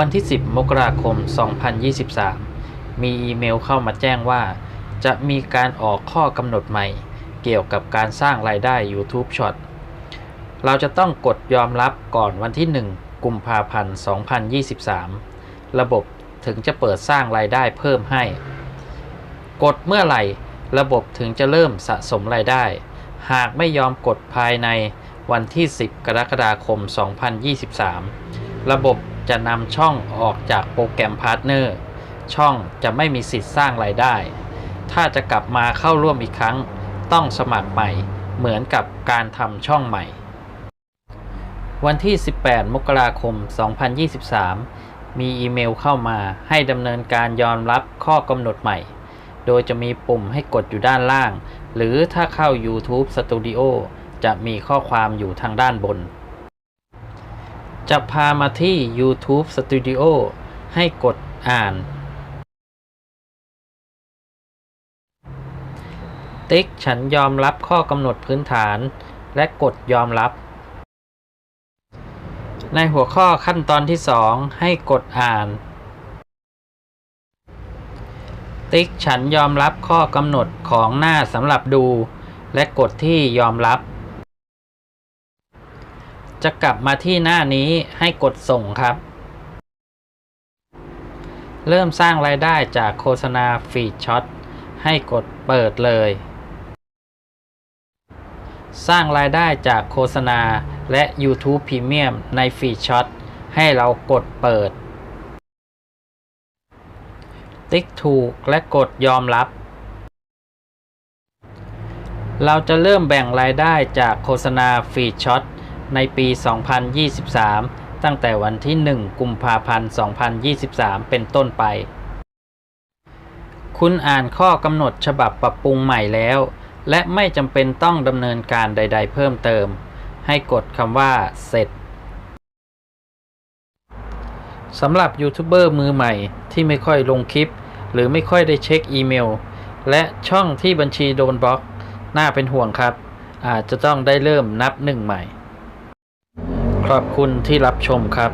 วันที่ 10 มกราคม 2023 มีอีเมลเข้ามาแจ้งว่า จะมีการออกข้อกำหนดใหม่ เกี่ยวกับการสร้างรายได้ YouTube Short เราจะต้องกดยอมรับก่อนวันที่ 1 กุมภาพันธ์ 2023 ระบบถึงจะเปิดสร้างรายได้เพิ่มให้ กดเมื่อไหร่ ระบบถึงจะเริ่มสะสมรายได้ หากไม่ยอมกดภายในวันที่ 10 กรกฎาคม 2023 ระบบ จะนำช่องออกจากโปรแกรมพาร์ทเนอร์ช่องจะไม่มีสิทธิ์สร้างรายได้ ถ้าจะกลับมาเข้าร่วมอีกครั้ง ต้องสมัครใหม่เหมือนกับการทำช่องใหม่ วันที่ 18 มกราคม 2023 มีอีเมลเข้ามาให้ดำเนินการยอมรับข้อกำหนดใหม่ โดยจะมีปุ่มให้กดอยู่ด้านล่าง หรือถ้าเข้า YouTube Studio จะมีข้อความอยู่ทางด้านบน จะพามาที่ YouTube Studio ให้กดอ่าน ติ๊กฉันยอมรับข้อกำหนดพื้นฐาน และกดยอมรับ ในหัวข้อขั้นตอนที่ 2 ให้กดอ่าน ติ๊กฉันยอมรับข้อกำหนดของหน้าสำหรับดู และกดที่ยอมรับ จะกลับมาที่หน้านี้ให้กดส่งครับ เริ่มสร้างรายได้จากโฆษณาฟีดช็อตให้กดเปิดเลย สร้างรายได้จากโฆษณาและ YouTube Premium ในฟีดช็อตให้เรากดเปิด ติ๊กถูกและกดยอมรับ เราจะเริ่มแบ่งรายได้จากโฆษณาฟีดช็อต ในปี 2023 ตั้งแต่วันที่ 1 กุมภาพันธ์ 2023 เป็นต้นไป คุณอ่านข้อกำหนดฉบับปรับปรุงใหม่แล้ว และไม่จำเป็นต้องดำเนินการใด ๆ เพิ่มเติม ให้กดคำว่า เสร็จสำหรับยูทูบเบอร์มือใหม่ที่ไม่ค่อยลงคลิป หรือไม่ค่อยได้เช็คอีเมล และช่องที่บัญชีโดนบล็อก น่าเป็นห่วงครับ อาจจะต้องได้เริ่มนับหนึ่งใหม่ ขอบคุณที่รับชมครับ